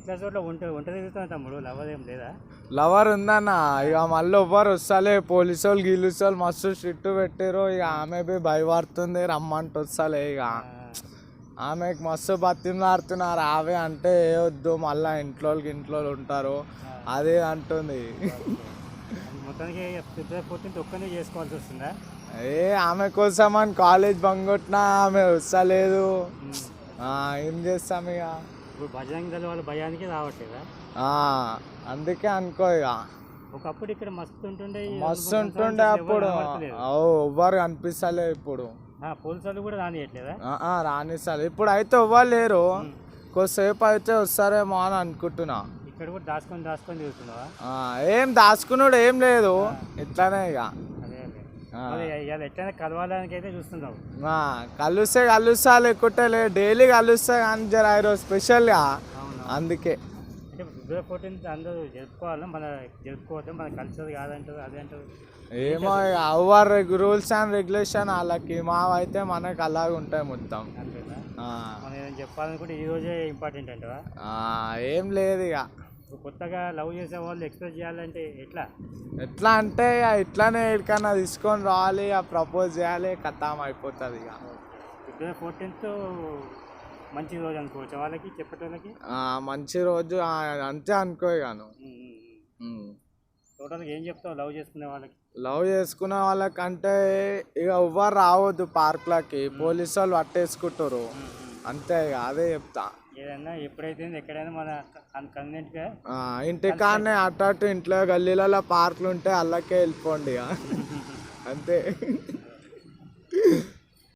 ఇట్లా చోట్ల ఒంట ఒంట తిరుగుతున్నా తమ్ముడు? లవ్ ఏం లేదా? లవర్ ఉందన్న. ఇక మళ్ళీ ఎవ్వరు వస్తలే. పోలీసు వాళ్ళు గీలీసు వాళ్ళు మస్తు స్ట్రిక్ట్ పెట్టారు ఇక ఆమె బి భయపడుతుంది రమ్మంటే వస్తలే ఇక. ఆమెకు మస్తు బతిమలాడుతున్నారు. ఆమె అంటే ఏ వద్దు మళ్ళీ ఇంట్లో ఇంట్లో ఉంటారు. అదే అంటుంది. మొత్తానికి ఒక్కనే చేసుకోవాల్సి వస్తుందా? ఏ ఆమె కోసం అని కాలేజ్ బంగొట్టినా ఆమె వస్తలేదు. ఏం చేస్తాం ఇక? ఇప్పుడు బజరంగ దళ వాళ్ళ భయానికి రావట్లేదా అందుకే అనుకో ఇక. ఒకప్పుడు ఇక్కడ మస్తు ఉంటుండే మస్తు ఉంటుండే అప్పుడు. ఎవ్వరు కనిపిస్తలే ఇప్పుడు. ఆ, పోలీసు వాళ్ళు కూడా రానియట్లేదా? రానిస్తారు ఇప్పుడు అయితే ఎవ్వరు లేరు. కొద్దిసేపు అయితే వస్తారేమో అని అనుకుంటున్నా. ఇక్కడ కూడా దాచుకొని దాచుకొని తిరుగుతున్నావా? ఏం దాచుకున్నాడు ఏం లేదు. ఇట్లానే ఇక. ఇవాళ ఎట్లయినా కలవడానికి అయితే చూస్తున్నావు. కలిస్తే కలుస్తా లేకుంటే లే డైలీ కలుస్తా కానీ జర ఈరోజు స్పెషల్గా. అందుకే. అంటే ఫిబ్రవరి అందరూ జరుపుకోవాలి మన జరుపుకోవద్దు మన కల్చర్ కాదంటారు అదే అంటారు. ఏమో ఎవరు రూల్స్ అండ్ రెగ్యులేషన్ వాళ్ళకి మావైతే మనకి అలాగ ఉంటాయి మొత్తం. చెప్పాలనుకుంటే ఈ రోజే ఇంపార్టెంట్ అంటావా? ఆ, ఏం లేదు ఇక కొత్తగా లవ్ చేసే వాళ్ళు ఎక్స్ప్రెస్ చేయాలంటే ఎట్లా? ఎట్లా అంటే ఇట్లానే ఎక్కడికన్నా తీసుకొని రావాలి ఇక ప్రపోజ్ చేయాలి కథం అయిపోతుంది ఇక. ఫిబ్రవరి ఫోర్టీన్త్ మంచి రోజు అనుకోవచ్చు వాళ్ళకి? చెప్పేటోళ్ళకి ఆ, మంచి రోజు ఆ, అంతే అనుకో ఇక నువ్వు. ఉమ్. టోటల్గా ఏం చెప్తావు లవ్ చేసుకునే వాళ్ళకి? లవ్ చేసుకునే వాళ్ళకంటే ఇక ఎవ్వరు రావద్దు పార్క్లకి పోలీసు వాళ్ళు పట్టేసుకుంటారు. అంతే ఇక అదే చెప్తా. ఏదైనా ఎప్పుడైతే ఎక్కడైనా మన ఇంటికాడనే అటు అటు ఇంట్లో గల్లీలలో పార్కులు ఉంటే అల్లకే వెళ్ళిపోండి ఇక. అంతే.